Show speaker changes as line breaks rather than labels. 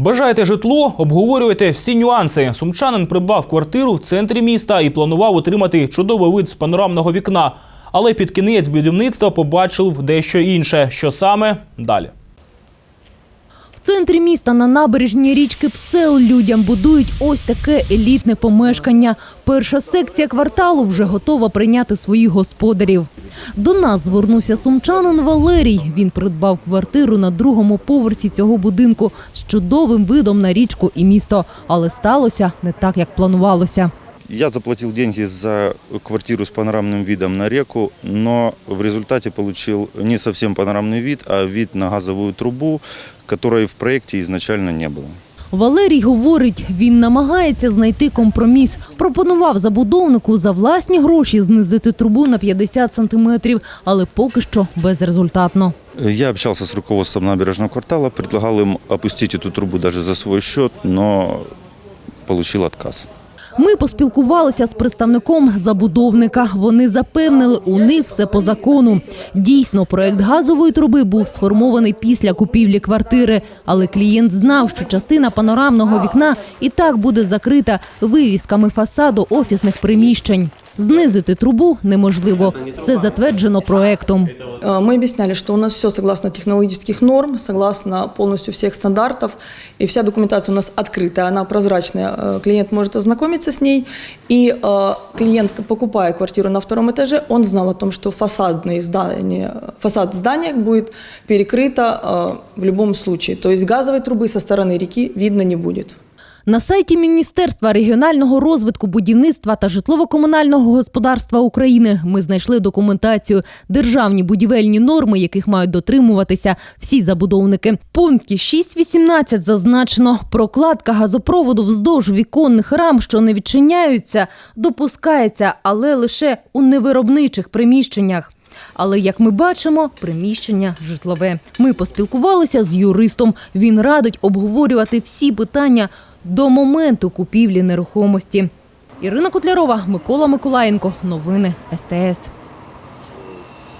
Бажаєте житло? Обговорюйте всі нюанси. Сумчанин придбав квартиру в центрі міста і планував отримати чудовий вид з панорамного вікна. Але під кінець будівництва побачив дещо інше. Що саме далі?
В центрі міста на набережній річки Псел людям будують ось таке елітне помешкання. Перша секція кварталу вже готова прийняти своїх господарів. До нас звернувся сумчанин Валерій. Він придбав квартиру на другому поверсі цього будинку з чудовим видом на річку і місто. Але сталося не так, як планувалося.
Я заплатил деньги за квартиру с панорамным видом на реку, но в результате получил не совсем панорамный вид, а вид на газовую трубу, которой в проекте изначально не было.
Валерій говорить, він намагається знайти компроміс. Пропонував забудовнику за власні гроші знизити трубу на 50 сантиметрів, але поки що безрезультатно.
Я общался с руководством набережного квартала, предлагал им опустить эту трубу даже за свой счет, но получил отказ.
Ми поспілкувалися з представником забудовника. Вони запевнили, у них все по закону. Дійсно, проект газової труби був сформований після купівлі квартири, але клієнт знав, що частина панорамного вікна і так буде закрита вивісками фасаду офісних приміщень. Знизити трубу неможливо. Все затверджено проектом.
Э, Мы объясняли, что у нас все согласно технологических норм, согласно полностью всех стандартов, и вся документация у нас открытая, она прозрачная, Э, клиент может ознакомиться с ней, и э, клиент, покупая квартиру на втором этаже, он знал о том, что фасадные здания, фасад здания будет перекрыто э, в любом случае, то есть газовой трубы со стороны реки видно не будет.
На сайті Міністерства регіонального розвитку, будівництва та житлово-комунального господарства України ми знайшли документацію, державні будівельні норми, яких мають дотримуватися всі забудовники. Пункті 6.18 зазначено, прокладка газопроводу вздовж віконних рам, що не відчиняються, допускається, але лише у невиробничих приміщеннях. Але як ми бачимо, приміщення житлове. Ми поспілкувалися з юристом. Він радить обговорювати всі питання до моменту купівлі нерухомості. Ірина Котлярова, Микола Миколаєнко. Новини СТС.